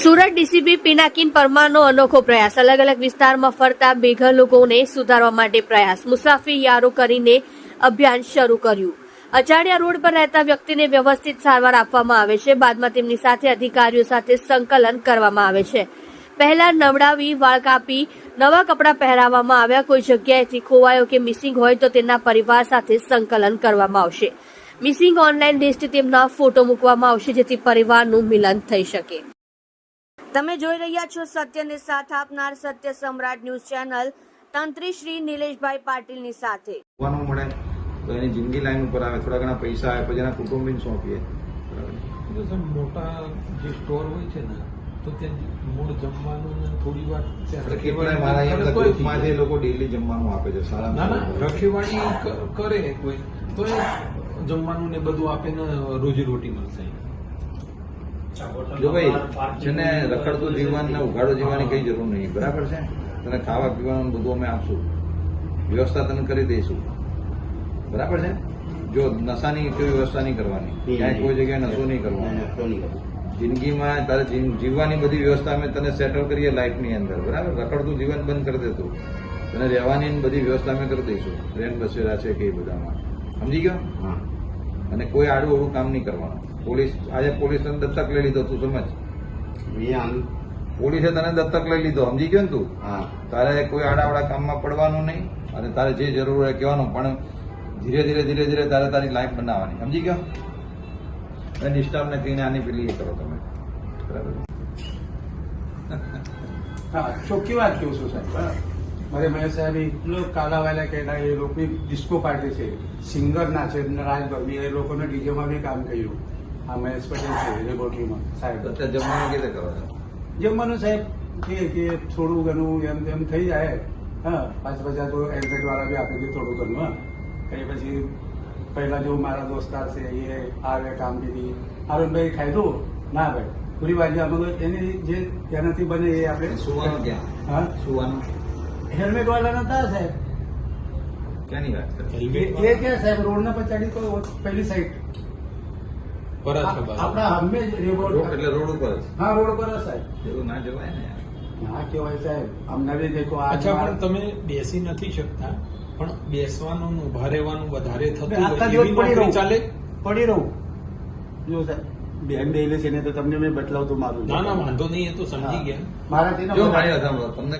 Surat DCP Pinakin પરમારનો અનોખો પ્રયાસ. અલગ અલગ વિસ્તારમાં ફરતા બેઘર લોકોને સુધારવા માટે પ્રયાસ. મુસાફરી યારો કરીને અભિયાન શરૂ કર્યું. અચાડિયા રોડ પર રહેતા વ્યક્તિને વ્યવસ્થિત સારવાર આપવામાં આવે છે. બાદમાં તેમની સાથે અધિકારીઓ સાથે સંકલન કરવામાં આવે છે. પહેલા નવડાવી, વાળ કાપી, નવા કપડાં પહેરાવવામાં આવ્યા. કોઈ જગ્યાએથી ખોવાયો કે મિસિંગ હોય તો તેના પરિવાર સાથે સંકલન કરવામાં આવશે. મિસિંગ ઓનલાઈન લિસ્ટ તેમના ફોટો મૂકવામાં આવશે જેથી પરિવારનું મિલન થઈ શકે. તમે જોઈ રહ્યા છો સત્યને સાથ આપનાર સત્ય સમ્રાટ ન્યૂઝ ચેનલ તંત્રી શ્રી નિલેશભાઈ પાટીલની સાથે. જોવાનું મળે તો એની જિંદગી લાઈન ઉપર આવે થોડા ઘણા પૈસા આવે પછી એના કુટુંબીને સોંપીએ. સર મોટા જે સ્ટોર હોય છે ને તો ત્યાં મૂળ જમવાનું થોડી વાર મારા અહીંયા ગ્રુપમાં જે લોકો ડેલી જમવાનું આપે છે સારા ના ના રખેવાળી કરે કોઈ તો જમવાનું ને બધું આપે ને રોજી રોટી મળશે. જો ભાઈ છે ને રખડતું જીવન ને ઉઘાડો જીવવાની કઈ જરૂર નહીં. બરાબર છે? તને ખાવા પીવાનું બધું અમે આપશું. વ્યવસ્થા તને કરી દઈશું. બરાબર છે? જો નશાની કોઈ વ્યવસ્થા નહીં કરવાની. ક્યાંય કોઈ જગ્યાએ નશો નહીં કરવાનો. જિંદગીમાં તારે જીવવાની બધી વ્યવસ્થા અમે તને સેટલ કરીએ લાઈફની અંદર. બરાબર? રખડતું જીવન બંધ કરી દેતું તને રહેવાની બધી વ્યવસ્થા અમે કરી દઈશું. ટ્રેન બસેરા છે કે એ બધામાં. સમજી ગયો? અને કોઈ આડું અવડું કામ નહીં કરવાનું. પોલીસ આજે પોલીસ તને દત્તક લઈ લીધો તું સમજ? પોલીસે તને દત્તક લઈ લીધો સમજી ગયો ને તું? તારે કોઈ આડાવડા કામમાં પડવાનું નહીં અને તારે જે જરૂર હોય કહેવાનું પણ ધીરે ધીરે ધીરે ધીરે તારે તારી લાઈફ બનાવવાની. સમજી ગયો? અને ડિસ્ટર્બ કહીને આની પેલી એ કરો તમે. બરાબર? હા ચોખ્ખી વાત કહું છું સાહેબ? બરાબર. મારે મહેશ સાહેબ એટલો કાલાવાલા કહેતા એ લોકો ડિસ્કો પાર્ટી છે. સિંગર ના છે રાજ બર્મી એ લોકોને ડીજેમાં બી કામ કર્યું. આ મહેશ પટેલ છે લેબોરેટરીમાં સાહેબ. અત્યારે જમવાનું કેવી રીતે કરો જમવાનું સાહેબ કે કે થોડું ઘણું એમ તેમ થઈ જાય. હા પાંચ પચાસ તો એડમિટ વાળા બી આપી દે થોડું ઘણું હા. કઈ પછી પહેલા જો મારા દોસ્તાર છે એ આવે કામ દીધી અરુણભાઈ ખાધું? ના ભાઈ. પૂરી વાત અમે એની જે એનાથી બને એ આપણે સુવાનું ક્યાં? હા? સુવાનું? હેલ્મેટ વાળા નતા સાહેબ. ક્યાંની વાત કરે? એ એ કે સાહેબ રોડ ના પચાડી તો પહેલી સાઈડ પર. આપણા હમે રોડ એટલે રોડ ઉપર જ. હા રોડ ઉપર જ સાહેબ. એવું ના જવાય ને ના કેવાય સાહેબ. અમને બી દેખો અચ્છા પણ તમે બેસી નથી શકતા. પણ બેસવાનું ઊભા રહેવાનું વધારે થતું ચાલે? પડી રહું. જો સાહેબ બેન ડેલી છે ને તો તમને મેં બતલાવતું મારું ના ના વાંધો નહીં એ તો સમજી ગયા. મારા જો મારી તમને